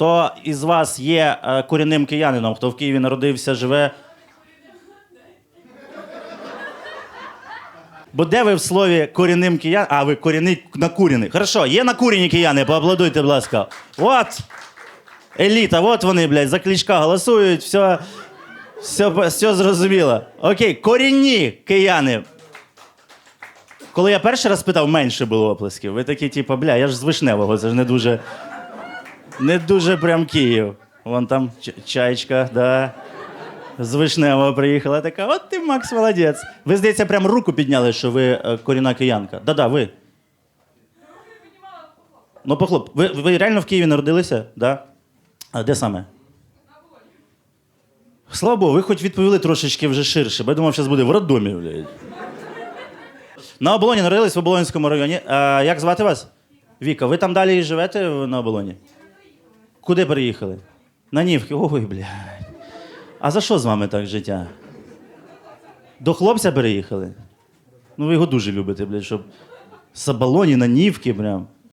хто із вас є е, корінним киянином, хто в Києві народився, живе. Бо де ви в слові корінним киян? А, ви корінний накурені. Хорошо, є накурені кияни, поаплодуйте, будь ласка. От! Еліта, от вони, блядь, за клічка голосують, все, все, все зрозуміло. Окей, корінні кияни. Коли я перший раз питав, менше було оплесків. Ви такі, типу, бля, я ж з Вишневого, це ж не дуже. Не дуже прям Київ. Вон там чаєчка, да. З Вишневого приїхала така, от ти, Макс, молодець. Ви, здається, прям руку підняли, що ви е, корінна киянка. Да-да, ви. Ну, похлоп, ви, ви реально в Києві народилися? Да? А де саме? Слава Богу, ви хоч відповіли трошечки вже ширше, бо я думав, зараз буде в роддомі, блядь. На оболоні народились в Оболонському районі. А, як звати вас? Віка, ви там далі живете на оболоні? Куди переїхали? На Нівки. Ой, блядь. А за що з вами так життя? До хлопця переїхали? Ну, ви його дуже любите, блядь, щоб сабалоні на Нівки прям.